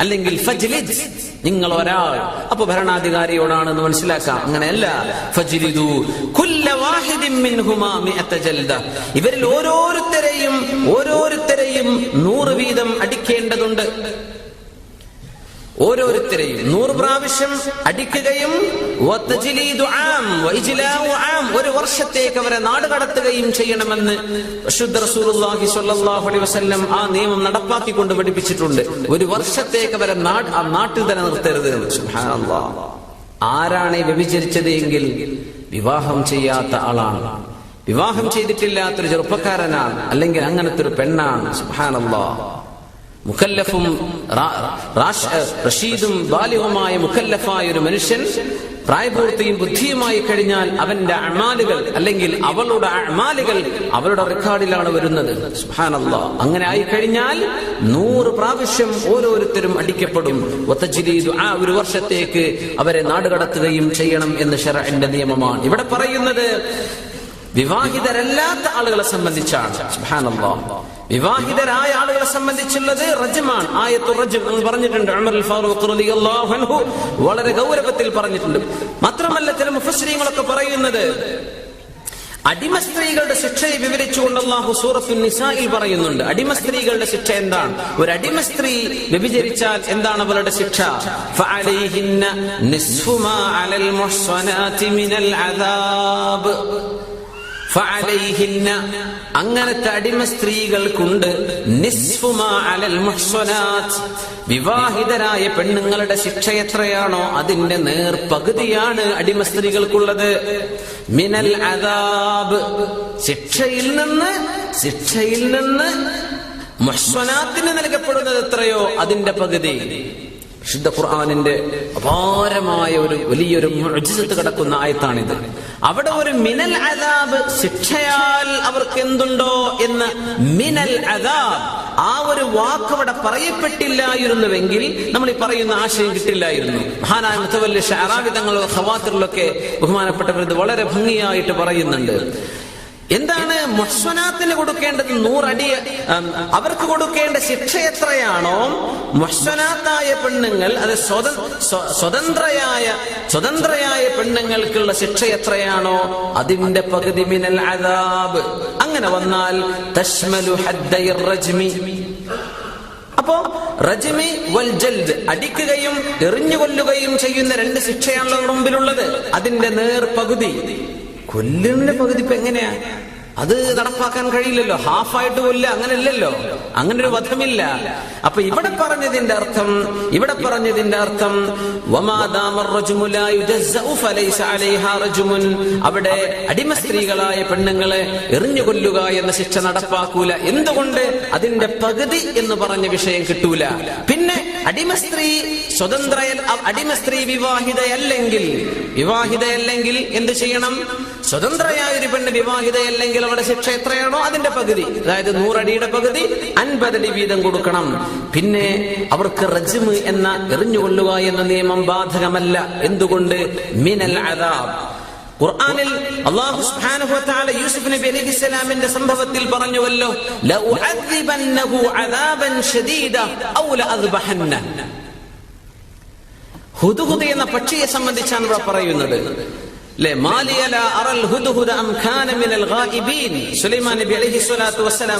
അല്ലെങ്കിൽ നിങ്ങൾ ഒരാൾ. അപ്പൊ ഭരണാധികാരിയോടാണെന്ന് മനസ്സിലാക്കാം. അങ്ങനെയല്ല. ഇവരിൽ ഓരോരുത്തരെയും ഓരോരുത്തരെയും നൂറ് വീതം അടിക്കേണ്ടതുണ്ട്. ഓരോരുത്തരെയും നൂറ് പ്രാവശ്യം അടിക്കുകയും ഒരു വർഷത്തേക്ക് അവരെ നാട് കടത്തുകയും ചെയ്യണമെന്ന് വസല്ലം ആ നിയമം നടപ്പാക്കിക്കൊണ്ട് പഠിപ്പിച്ചിട്ടുണ്ട്. ഒരു വർഷത്തേക്ക് അവരെ ആ നാട്ടിൽ തന്നെ നിർത്തരുത് ആരാണ് വ്യഭിചരിച്ചത് എങ്കിൽ വിവാഹം ചെയ്യാത്ത ആളാണ്. വിവാഹം ചെയ്തിട്ടില്ലാത്തൊരു ചെറുപ്പക്കാരനാണ് അല്ലെങ്കിൽ അങ്ങനത്തെ ഒരു പെണ്ണാണ്. സുബ്ഹാനല്ലാഹ് റാഷ്- റഷീദും ബാലിഹുമായ മുക്കല്ലഫായ ഒരു മനുഷ്യൻ പ്രായപൂർത്തിയും ബുദ്ധിയുമായി കഴിഞ്ഞാൽ അവന്റെ അമാലുകൾ അല്ലെങ്കിൽ അവളുടെ അമാലുകൾ അവളുടെ റെക്കോർഡിലാണ് വരുന്നത്. അങ്ങനെ ആയി കഴിഞ്ഞാൽ നൂറ് പ്രാവശ്യം ഓരോരുത്തരും അടിക്കപ്പെടും. ആ ഒരു വർഷത്തേക്ക് അവരെ നാടുകടത്തുകയും ചെയ്യണം എന്ന് ഷറഇന്റെ നിയമമാണ്. ഇവിടെ പറയുന്നത് വിവാഹിതരല്ലാത്ത ആളുകളെ സംബന്ധിച്ചാണ്. സുബ്ഹാനല്ലാഹ് വിവാഹിതരായ ആളുകളെ സംബന്ധിച്ചുള്ളത് റജമാണ് ആയത്തു റജം എന്ന് പറഞ്ഞിട്ടുണ്ട് ഉമർ ഫാറൂഖ് അൻഹു. വളരെ ഗൗരവത്തിൽ പറഞ്ഞിട്ടുണ്ട്. മാത്രമല്ല ചില മുഫസ്സിരീങ്ങളൊക്കെ പറയുന്നത് അടിമ സ്ത്രീകളുടെ ശിക്ഷയെ വിവരിച്ചുകൊണ്ട് അള്ളാഹു സൂറത്തു നിസായിൽ പറയുന്നുണ്ട്. അടിമ സ്ത്രീകളുടെ ശിക്ഷ എന്താണ്? ഒരു അടിമ സ്ത്രീ വ്യഭിചരിച്ചാൽ എന്താണ് അവളുടെ ശിക്ഷ? ഫഅലൈഹിന്ന നിസ്ഫുമാ അലൽ മുഹ്സനാതി മിനൽ അദാബ്. അങ്ങനത്തെ അടിമ സ്ത്രീകൾക്കുണ്ട് വിവാഹിതരായ പെണ്ണുങ്ങളുടെ ശിക്ഷ എത്രയാണോ അതിന്റെ നേർ പകുതിയാണ് അടിമ സ്ത്രീകൾക്കുള്ളത്. മിനൽ അദാബ് ശിക്ഷയിൽ നിന്ന് ശിക്ഷയിൽ നിന്ന് മുഹ്സനാത്തിന് നൽകപ്പെടുന്നത് എത്രയോ അതിന്റെ പകുതി. വിശുദ്ധ ഖുർആാനിന്റെ അപാരമായ ഒരു വലിയൊരു മുഅ്ജിസത്ത് കിടക്കുന്ന ആയത്താണിത്. അവിടെ ഒരു മിനൽ അതാബ് ശിക്ഷയാൽ അവർക്ക് എന്തുണ്ടോ എന്ന് മിനൽ അതാബ് ആ ഒരു വാക്ക് അവിടെ പറയപ്പെട്ടില്ലായിരുന്നുവെങ്കിൽ നമ്മൾ ഈ പറയുന്ന ആശയം കിട്ടില്ലായിരുന്നു. മഹാനായ മുത്തവല്ലി ഷാറാബി തങ്ങൾ ഖവാത്തിറിലൊക്കെ ബഹുമാനപ്പെട്ടവർ ഇത് വളരെ ഭംഗിയായിട്ട് പറയുന്നുണ്ട്. എന്താണ് മുഹ്സനാത്തിന് കൊടുക്കേണ്ടത് നൂറടി? അവർക്ക് കൊടുക്കേണ്ട ശിക്ഷ എത്രയാണോ? മുഹ്സനാത്തായ പെണ്ണുങ്ങൾ അത് സ്വത- സ്വതന്ത്രയായ സ്വതന്ത്രയായ പെണ്ണുങ്ങൾക്കുള്ള ശിക്ഷ എത്രയാണോ? അതിന്റെ പകുതി മിനൽ അതാബ് അങ്ങനെ വന്നാൽ തഷ്മലു റജ്മി. അപ്പോ റജ്മി വൽ ജൽദ് അടിക്കുകയും എറിഞ്ഞു കൊല്ലുകയും ചെയ്യുന്ന രണ്ട് ശിക്ഷയാണ് മുമ്പിലുള്ളത്. അതിന്റെ നേർ കൊല്ലുന്ന പകുതി ഇപ്പൊ എങ്ങനെയാ? അത് നടപ്പാക്കാൻ കഴിയില്ലല്ലോ. ഹാഫായിട്ട് കൊല്ല അങ്ങനെയല്ലല്ലോ അങ്ങനെ ഒരു വധമില്ല. അപ്പൊ ഇവിടെ പറഞ്ഞതിന്റെ അർത്ഥം ഇവിടെ പറഞ്ഞതിന്റെ അർത്ഥം. അവിടെ അടിമ സ്ത്രീകളായ പെണ്ണുങ്ങളെ എറിഞ്ഞു കൊല്ലുക എന്ന ശിക്ഷ നടപ്പാക്കൂല. എന്തുകൊണ്ട്? അതിന്റെ പകുതി എന്ന് പറഞ്ഞ വിഷയം കിട്ടൂല. പിന്നെ അടിമ സ്ത്രീ സ്വതന്ത്ര അടിമ സ്ത്രീ വിവാഹിതയല്ലെങ്കിൽ വിവാഹിതയല്ലെങ്കിൽ എന്ത് ചെയ്യണം? സ്വതന്ത്രയായ ഒരു പെണ്ണ് വിവാഹിതയല്ലെങ്കിൽ അവരുടെ ശിക്ഷ എത്രയാണോ അതിന്റെ പകുതി. അതായത് നൂറടിയുടെ പകുതി അൻപതടി വീതം കൊടുക്കണം. പിന്നെ അവർക്ക് റജ്മ് എന്ന എറിഞ്ഞുകൊള്ളുക എന്ന നിയമം ബാധകമല്ല. എന്തുകൊണ്ട്? മിനൽ അദാബ്. ഖുർആനിൽ അല്ലാഹു സുബ്ഹാനഹു വതആല യൂസുഫ് നബി അലൈഹിസ്സലാമിന്റെ സംഭവത്തിൽ പറഞ്ഞുവല്ലോ ലഉഅദ്ദിബന്നഹു അദാബൻ ശദീദ ഔ ലഅദ്ബഹന്ന. ഹുദുഹുദ എന്ന പക്ഷിയെ സംബന്ധിച്ചാണ് ഇവിടെ പറയുന്നത്.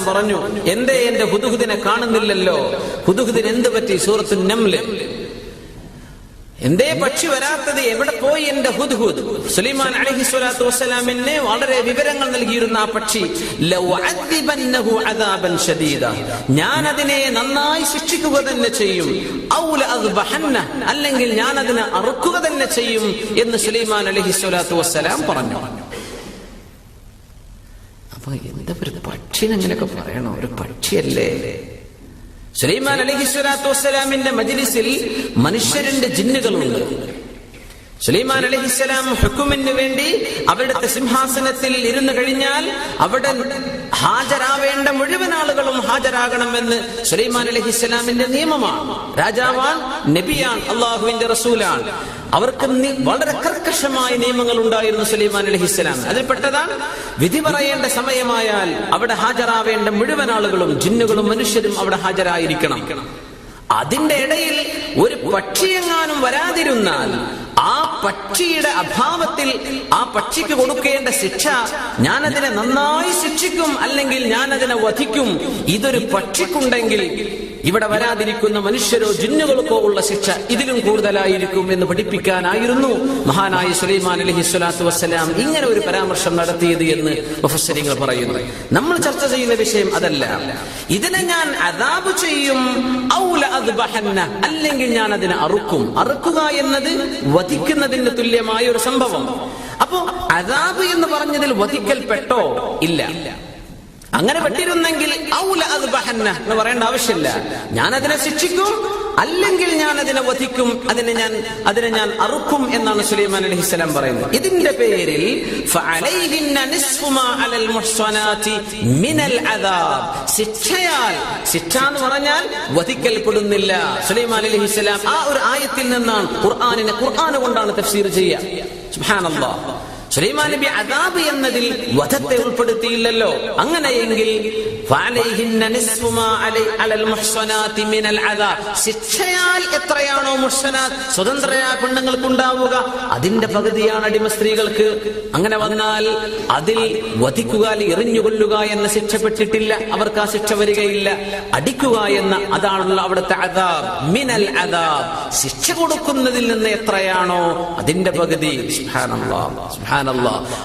പറഞ്ഞു എന്തേ എന്റെ ഹുദുഹുദിനെ കാണുന്നില്ലല്ലോ? ഹുദുഹുദിന് എന്ത് പറ്റി? സൂറത്തു നംൽ എന്തേ പക്ഷി വരാത്തത്? എവിടെ പോയി എന്റെ ഹുദ്ഹുദ് സുലൈമാൻ അലഹി സ്വലാത്തു വസ്സലാമിനെ വളരെ വിവരങ്ങൾ നൽകിയിരുന്ന ആ പക്ഷി ഞാൻ അതിനെ നന്നായി ശിക്ഷിക്കുക തന്നെ ചെയ്യും. അല്ലെങ്കിൽ ഞാൻ അതിനെ അറുക്കുക തന്നെ ചെയ്യും എന്ന് സുലൈമാൻ അലഹി സ്വലാത്തു വസ്സലാം പറഞ്ഞു. അപ്പൊ എന്താ ഒരു പക്ഷിനെങ്ങനെയൊക്കെ പറയണോ? ഒരു പക്ഷിയല്ലേ? സുലൈമാൻ അലഹിസ്വലാത്തു വസ്സലാമിന്റെ മജിലിസിൽ മനുഷ്യരുടെ ജിന്നുകളുണ്ട്. സുലൈമാൻ അലഹിസ്സലാം ഹുക്കുമിന് വേണ്ടി അവിടുത്തെ സിംഹാസനത്തിൽ ഇരുന്നു കഴിഞ്ഞാൽ അവിടെ ഹാജരാവേണ്ട മുഴുവൻ ആളുകളും ഹാജരാകണമെന്ന് സുലൈമാൻ അലഹിസ്സലാമിന്റെ നിയമമാണ്. രാജാവാൻ നബിയാൻ അള്ളാഹുവിന്റെ റസൂലാണ്. അവർക്ക് വളരെ കർക്കശമായ നിയമങ്ങൾ ഉണ്ടായിരുന്നു സുലൈമാൻ അലഹി ഇസ്ലാം അതിൽപ്പെട്ടതാണ് വിധി പറയേണ്ട സമയമായാൽ അവിടെ ഹാജരാവേണ്ട മുഴുവൻ ആളുകളും ജിന്നുകളും മനുഷ്യരും അവിടെ ഹാജരായിരിക്കണം. അതിന്റെ ഇടയിൽ ഒരു പക്ഷിയെങ്ങാനും വരാതിരുന്നാൽ ആ പക്ഷിയുടെ അഭാവത്തിൽ ആ പക്ഷിക്ക് കൊടുക്കേണ്ട ശിക്ഷ ഞാൻ അതിനെ നന്നായി ശിക്ഷിക്കും അല്ലെങ്കിൽ ഞാൻ അതിനെ വധിക്കും. ഇതൊരു പക്ഷിക്കുണ്ടെങ്കിൽ ഇവിടെ വരാതിരിക്കുന്ന മനുഷ്യരോ ജിന്നുകൾക്കോ ഉള്ള ശിക്ഷ ഇതിലും കൂടുതലായിരിക്കും എന്ന് പഠിപ്പിക്കാനായിരുന്നു. മഹാനായ സുലൈമാൻ അലഹി സ്വലാത്തു വസ്സലാം ഇങ്ങനെ ഒരു പരാമർശം നടത്തിയത് എന്ന് മുഫസ്സരിങ്ങൾ പറയുന്നു. നമ്മൾ ചർച്ച ചെയ്യുന്ന വിഷയം അതല്ല. ഇതിനെ ഞാൻ അതാബ് ചെയ്യും. അല്ലെങ്കിൽ ഞാൻ അതിനെ അറുക്കും. അറുക്കുക എന്നത് വധിക്കുന്നതിന് തുല്യമായ ഒരു സംഭവം. അപ്പോ അതാബ് എന്ന് പറഞ്ഞതിൽ വധിക്കൽ വധിക്കൽപ്പെട്ടോ ഇല്ല. അങ്ങനെ പെട്ടിരുന്നെങ്കിൽ ഔല എന്ന് പറയേണ്ട ആവശ്യമില്ല. ഞാൻ അതിനെ ശിക്ഷിക്കും അല്ലെങ്കിൽ ഞാൻ അതിനെ വധിക്കും അതിനെ ഞാൻ അതിനെ ഞാൻ അറുക്കും എന്നാണ് സുലൈമാൻ അലഹിസ്സലാം പറയുന്നത്. ഇതിന്റെ പേരിൽ ശിക്ഷയാൽ ശിക്ഷ എന്ന് പറഞ്ഞാൽ വധിക്കൽപ്പെടുന്നില്ല സുലൈമാൻ അലഹിസ്സലാം ആ ഒരു ആയത്തിൽ നിന്നാണ് ഖുർആാനിനെ ഖുർആൻ കൊണ്ടാണ് തഫ്സീർ ചെയ്യുക. സുലൈമാൻ നബി അദാബ് എന്നതിൽ വധത്തെ ഉൾപ്പെടുത്തിയില്ലല്ലോ. അങ്ങനെയെങ്കിൽ ശിക്ഷയാൽ എത്രയാണോ മുഹ്സനാത്ത്? പെണ്ണുങ്ങൾക്ക് ഉണ്ടാവുക അതിന്റെ പകുതിയാണ് അടിമ സ്ത്രീകൾക്ക്. അങ്ങനെ വന്നാൽ അതിൽ വധിക്കുക എറിഞ്ഞുകൊല്ലുക എന്ന ശിക്ഷപ്പെട്ടിട്ടില്ല അവർക്ക് ആ ശിക്ഷ വരികയില്ല. അടിക്കുക എന്ന അതാണല്ലോ അവിടുത്തെ അതാബ് മിനൽ അതാബ് ശിക്ഷ കൊടുക്കുന്നതിൽ നിന്ന് എത്രയാണോ അതിന്റെ പകുതി.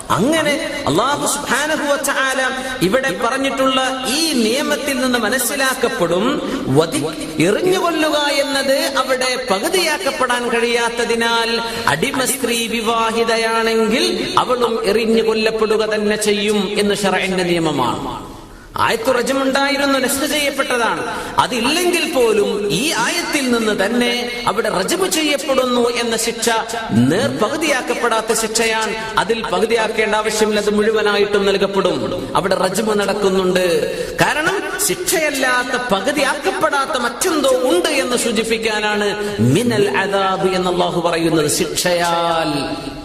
അങ്ങനെ അള്ളാഹു ഇവിടെ പറഞ്ഞിട്ടുള്ള ഈ നിയമത്തിൽ നിന്ന് മനസ്സിലാക്കപ്പെടും. വധി എറിഞ്ഞുകൊല്ലുക എന്നത് അവിടെ പകുതിയാക്കപ്പെടാൻ കഴിയാത്തതിനാൽ അടിമ സ്ത്രീ വിവാഹിതയാണെങ്കിൽ അവളും എറിഞ്ഞു കൊല്ലപ്പെടുക തന്നെ ചെയ്യും എന്ന് ഷറൈന്റെ നിയമമാണ്. ആയത്തു റജമുണ്ടായിരുന്നു നെസ്റ്റ് ചെയ്യപ്പെട്ടതാണ്. അതില്ലെങ്കിൽ പോലും ഈ ആയത്തിൽ നിന്ന് തന്നെ അവിടെ റജമ് ചെയ്യപ്പെടുന്നു എന്ന ശിക്ഷ നേർ പകുതിയാക്കപ്പെടാത്ത ശിക്ഷയാണ്. അതിൽ പകുതിയാക്കേണ്ട ആവശ്യമില്ല അത് മുഴുവനായിട്ടും നൽകപ്പെടും. അവിടെ റജമ് നടക്കുന്നുണ്ട്. കാരണം ശിക്ഷയല്ലാത്ത പകുതിയാക്കപ്പെടാത്ത മറ്റെന്തോ ഉണ്ട് എന്ന് സൂചിപ്പിക്കാനാണ് മിനൽ അദാബ് എന്ന് അള്ളാഹു പറയുന്നത്. ശിക്ഷയാൽ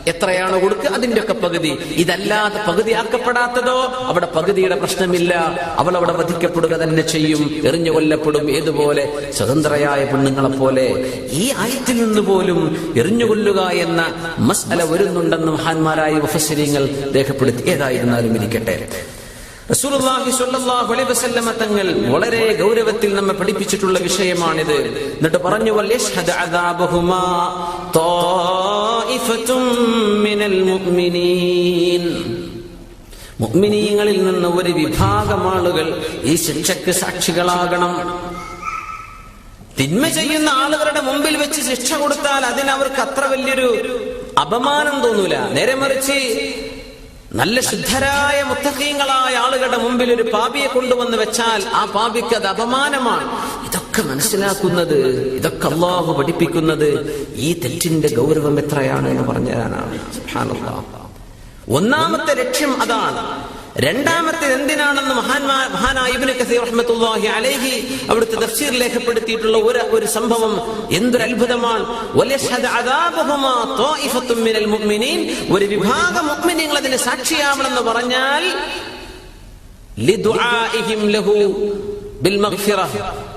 എത്രയാണ് കൊടുക്കുക അതിന്റെ ഒക്കെ പകുതി. ഇതല്ലാതെ പകുതിയാക്കപ്പെടാത്തതോ അവിടെ പകുതിയുടെ പ്രശ്നമില്ല. അവൾ അവിടെ വധിക്കപ്പെടുക തന്നെ ചെയ്യും. എറിഞ്ഞു കൊല്ലപ്പെടും ഏതുപോലെ. സ്വതന്ത്രയായ പെണ്ണുങ്ങളെ പോലെ. ഈ ആയത്തിൽ നിന്ന് പോലും എറിഞ്ഞു കൊല്ലുക എന്ന മസ്അല വരുന്നുണ്ടെന്ന് മഹാന്മാരായ മുഫസ്സിരിങ്ങൾ രേഖപ്പെടുത്തി. ഏതായിരുന്നാലും ഇരിക്കട്ടെ. തങ്ങൾ വളരെ ഗൗരവത്തിൽ നമ്മെ പഠിപ്പിച്ചിട്ടുള്ള വിഷയമാണിത്. എന്നിട്ട് പറഞ്ഞു ത്വായിഫത്തും മിനൽ മുഅ്മിനീൻ മുഅ്മിനീങ്ങളിൽ നിന്ന് ഒരു വിഭാഗം ആളുകൾ ഈ ശിക്ഷയ്ക്ക് സാക്ഷികളാകണം. തിന്മ ചെയ്യുന്ന ആളുകളുടെ മുമ്പിൽ വെച്ച് ശിക്ഷ കൊടുത്താൽ അതിനവർക്ക് അത്ര വലിയൊരു അപമാനം തോന്നൂല. നേരെ മറിച്ച് നല്ല ശുദ്ധരായ മുത്തഹീങ്ങളായ ആളുകളുടെ മുമ്പിൽ ഒരു പാപിയെ കൊണ്ടുവന്ന് വെച്ചാൽ ആ പാപിക്ക് അത് അപമാനമാണ്. ഇതൊക്കെ മനസ്സിലാക്കുന്നത് ഇതൊക്കെ അള്ളാഹു പഠിപ്പിക്കുന്നത് ഈ തെറ്റിന്റെ ഗൗരവം എത്രയാണ് എന്ന് പറഞ്ഞു തരാനാണ് സുബ്ഹാനല്ലാഹ്. ഒന്നാമത്തെ ലക്ഷ്യം അതാണ്. രണ്ടാമത്തെ എന്തിനാണെന്ന് മഹാൻ മഹാനായ ഇബ്നു കസീർ റഹ്മത്തുള്ളാഹി അലൈഹി അവിടുത്തെ തഫ്സീർ രേഖപ്പെടുത്തിയിട്ടുള്ള ഒരു ഒരു സംഭവം എന്തൊരു അത്ഭുതമാണ്. ഒരു വിഭാഗം മുഅ്മിനീങ്ങൾ അതിന് സാക്ഷിയാവണമെന്ന് പറഞ്ഞാൽ ലിദുആഇഹിം മഗ്ഫിറ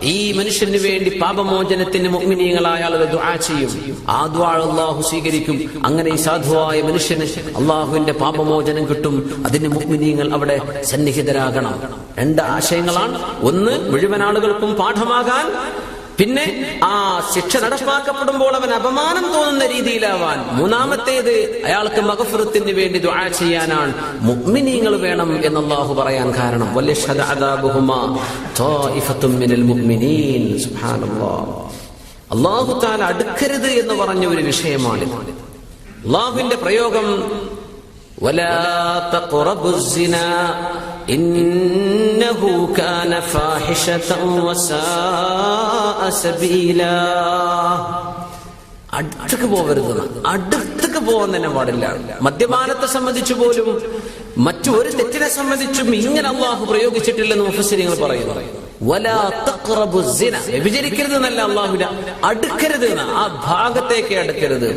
ഈ മനുഷ്യന് വേണ്ടി പാപമോചനത്തിന് മുഗ്മിനീയങ്ങളായ ആളുകൾ ദുആ ചെയ്യും. ആ ദുആ അല്ലാഹു സ്വീകരിക്കും. അങ്ങനെ ഈ സാധുവായ മനുഷ്യന് അള്ളാഹുവിന്റെ പാപമോചനം കിട്ടും. അതിന് മുഗ്മിനീയങ്ങൾ അവിടെ സന്നിഹിതരാകണം. രണ്ട് ആശയങ്ങളാണ്. ഒന്ന് മുഴുവൻ ആളുകൾക്കും പാഠമാകാൻ പിന്നെ ആ ശിക്ഷ നടപ്പാക്കപ്പെടുമ്പോൾ അവൻ അപമാനം തോന്നുന്ന രീതിയിലാവാൻ മൂന്നാമത്തേത് അയാൾക്ക് മകഫുറത്തിന് വേണ്ടി ദുആ ചെയ്യാനാണ്. മുഗ്മിനീങ്ങൾ വേണം എന്ന് പറയാൻ കാരണം. അള്ളാഹു താൻ അടുക്കരുത് എന്ന് പറഞ്ഞ ഒരു വിഷയമാണ് അള്ളാഹുവിന്റെ പ്രയോഗം ഇന്നഹു കാന ഫാഹിഷതൻ വസാ അടുത്തേക്ക് പോകരുത് അടുത്തേക്ക് പോകാൻ തന്നെ പാടില്ല. മദ്യപാനത്തെ സംബന്ധിച്ചു പോലും മറ്റു ഒരു തെറ്റിനെ സംബന്ധിച്ചും ഇങ്ങനെ അള്ളാഹു പ്രയോഗിച്ചിട്ടില്ലെന്ന് മുഫസരിങ്ങൾ പറയുന്നു വ്യഭിചരിക്കരുത് എന്നല്ല അള്ളാഹുല അടുക്കരുത് ആ ഭാഗത്തേക്ക് അടുക്കരുത്.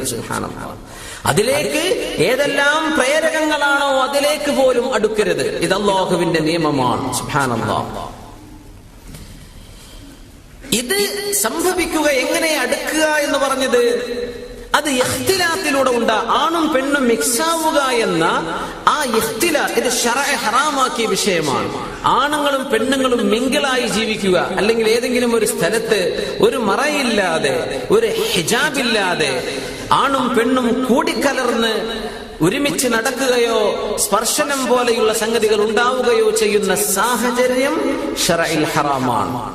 അതിലേക്ക് ഏതെല്ലാം പ്രേരകങ്ങളാണോ അതിലേക്ക് പോലും അടുക്കരുത്. ഇത് അള്ളാഹുവിന്റെ നിയമമാണ്. സുഹാൻ ഇത് സംഭവിക്കുക എങ്ങനെ അടുക്കുക എന്ന് പറഞ്ഞത് അത് ഇഖ്തിലാത്തിലൂടെ ഉണ്ട്. ആണും പെണ്ണും മിക്സാവുക എന്ന ആ ഇഖ്തില ഇത് ഹറാമാക്കിയ വിഷയമാണ്. ആണുങ്ങളും പെണ്ണുങ്ങളും മിങ്കിളായി ജീവിക്കുക. അല്ലെങ്കിൽ ഏതെങ്കിലും ഒരു സ്ഥലത്ത് ഒരു മറയില്ലാതെ ഒരു ഹിജാബില്ലാതെ ആണും പെണ്ണും കൂടിക്കലർന്ന് ഒരുമിച്ച് നടക്കുകയോ സ്പർശനം പോലെയുള്ള സംഗതികൾ ഉണ്ടാവുകയോ ചെയ്യുന്ന സാഹചര്യം ഷറയിൽ ഹറാമാണ്.